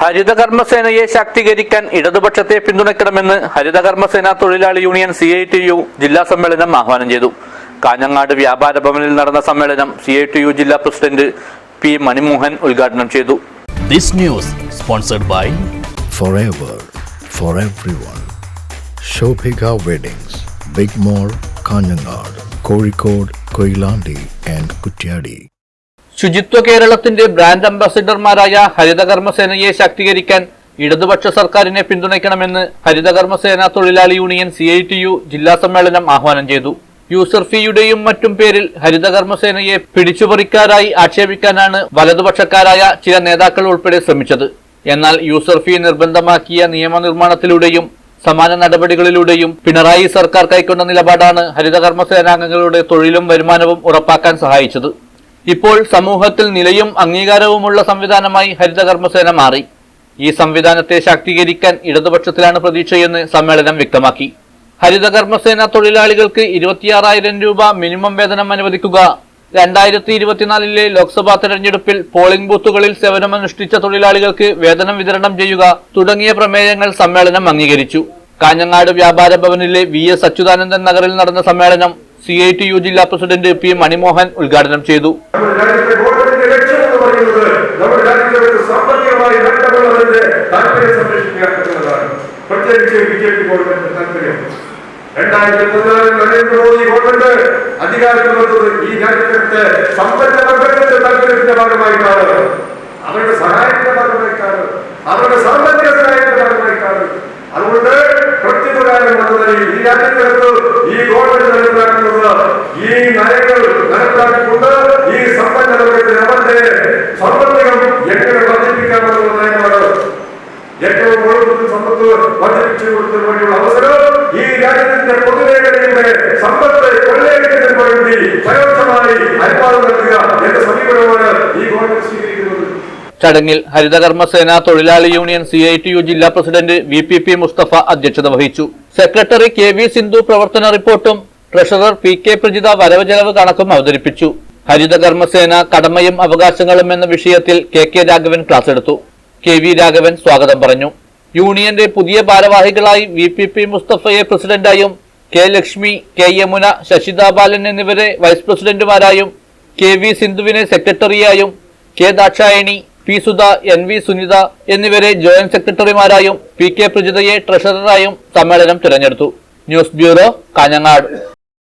ഹരിതകർമ്മസേനയെ ശാക്തീകരിക്കാൻ ഇടതുപക്ഷത്തെ പിന്തുണയ്ക്കണമെന്ന് ഹരിതകർമ്മസേന തൊഴിലാളി union C I T U ജില്ലാ സമ്മേളനം ആഹ്വാനം ചെയ്തു കാഞ്ഞങ്ങാട് വ്യാപാര ഭവനിൽ നടന്ന സമ്മേളനം സി ഐ ടി യു ജില്ലാ പ്രസിഡന്റ് പി മണിമോഹൻ ഉദ്ഘാടനം ചെയ്തു This news sponsored by forever for everyone. Shobhika Weddings, Big mall Kanhangad Kozhikode Koilandi and Kutyadi. ശുചിത്വ കേരളത്തിന്റെ ബ്രാൻഡ് അംബാസിഡർമാരായ ഹരിതകർമ്മസേനയെ ശാക്തീകരിക്കാൻ ഇടതുപക്ഷ സർക്കാരിനെ പിന്തുണയ്ക്കണമെന്ന് ഹരിതകർമ്മസേന തൊഴിലാളി union C I T U ജില്ലാ സമ്മേളനം ആഹ്വാനം ചെയ്തു. യൂസർഫിയുടെയും മറ്റും പേരിൽ ഹരിതകർമ്മസേനയെ പിടിച്ചുപറിക്കാരായി ആക്ഷേപിക്കാനാണ് വലതുപക്ഷക്കാരായ ചില നേതാക്കൾ ഉൾപ്പെടെ ശ്രമിച്ചത്. എന്നാൽ യൂസർഫി നിർബന്ധമാക്കിയ നിയമനിർമ്മാണത്തിലൂടെയും സമാന നടപടികളിലൂടെയും പിണറായി സർക്കാർ കൈക്കൊണ്ട നിലപാടാണ് ഹരിതകർമ്മസേനാംഗങ്ങളുടെ തൊഴിലും വരുമാനവും ഉറപ്പാക്കാൻ സഹായിച്ചത്. ഇപ്പോൾ സമൂഹത്തിൽ നിലയും അംഗീകാരവുമുള്ള സംവിധാനമായി ഹരിതകർമ്മസേന മാറി. ഈ സംവിധാനത്തെ ശാക്തീകരിക്കാൻ ഇടതുപക്ഷത്തിലാണ് പ്രതീക്ഷയെന്ന് സമ്മേളനം വ്യക്തമാക്കി. ഹരിതകർമ്മസേന തൊഴിലാളികൾക്ക് ഇരുപത്തിയാറായിരം രൂപ മിനിമം വേതനം അനുവദിക്കുക. രണ്ടായിരത്തി ഇരുപത്തിനാലിലെ ലോക്സഭാ തെരഞ്ഞെടുപ്പിൽ പോളിംഗ് ബൂത്തുകളിൽ സേവനമനുഷ്ഠിച്ച തൊഴിലാളികൾക്ക് വേതനം വിതരണം ചെയ്യുക തുടങ്ങിയ പ്രമേയങ്ങൾ സമ്മേളനം അംഗീകരിച്ചു. കാഞ്ഞങ്ങാട് വ്യാപാര ഭവനിലെ വി എസ് അച്യുതാനന്ദൻ നഗറിൽ നടന്ന സമ്മേളനം സി ഐ ടി യു ജില്ലാ പ്രസിഡന്റ് പി മണിമോഹൻ ഉദ്ഘാടനം ചെയ്തു. അധികാരത്തിൽ ഈ രാജ്യത്തെ അവരുടെ സഹായത്തിന്റെ ഭാഗമായിട്ടാണ്. അവരുടെ സാമ്പത്തിക സഹായത്തിന്റെ ഭാഗമായിട്ടാണ്. പ്രത്യുപകാരം అతిథులకు ఈ గోడలు నడపకుండా ఈ నాయకులు నడపకుండా ఈ సంపద నడపడితే సంపదం ఎక్కడ వర్ధించాలని ఉన్నాయని వాడు ఎక్కడ ఓడిపోతున్న సంపత్తు వర్ధించబడుతున్నటువంటి అవసరం. ఈ రాజ్యాంగ పొందలే కలిగితే సంపద కొల్లే కలిగినటువంటి ప్రయోజనాన్ని అరిపాలు ఎంత సమీపంలో ఈ గోడలు స్వీకరించారు ചടങ്ങിൽ ഹരിതകർമ്മസേന തൊഴിലാളി union C I T U ജില്ലാ president V P P Musthafa അധ്യക്ഷത വഹിച്ചു. സെക്രട്ടറി കെ വി സിന്ധു പ്രവർത്തന റിപ്പോർട്ടും ട്രഷറർ പി കെ പ്രജിത വരവ് ചെലവ് കണക്കും അവതരിപ്പിച്ചു. ഹരിതകർമ്മസേന കടമയും അവകാശങ്ങളും എന്ന വിഷയത്തിൽ കെ കെ രാഘവൻ ക്ലാസ് എടുത്തു. കെ വി രാഘവൻ സ്വാഗതം പറഞ്ഞു. യൂണിയന്റെ പുതിയ ഭാരവാഹികളായി വി പി പി മുസ്തഫയെ പ്രസിഡന്റായും കെ ലക്ഷ്മി കെ യമുന ശശിത ബാലൻ എന്നിവരെ വൈസ് പ്രസിഡന്റുമാരായും കെ വി സിന്ധുവിനെ സെക്രട്ടറിയായും K Dakshayani P Sudha N V Sunitha എന്നിവരെ ജോയിന്റ് സെക്രട്ടറിമാരായും പി കെ പ്രജിതയെ ട്രഷററായും സമ്മേളനം തിരഞ്ഞെടുത്തു. News bureau Kanhangad.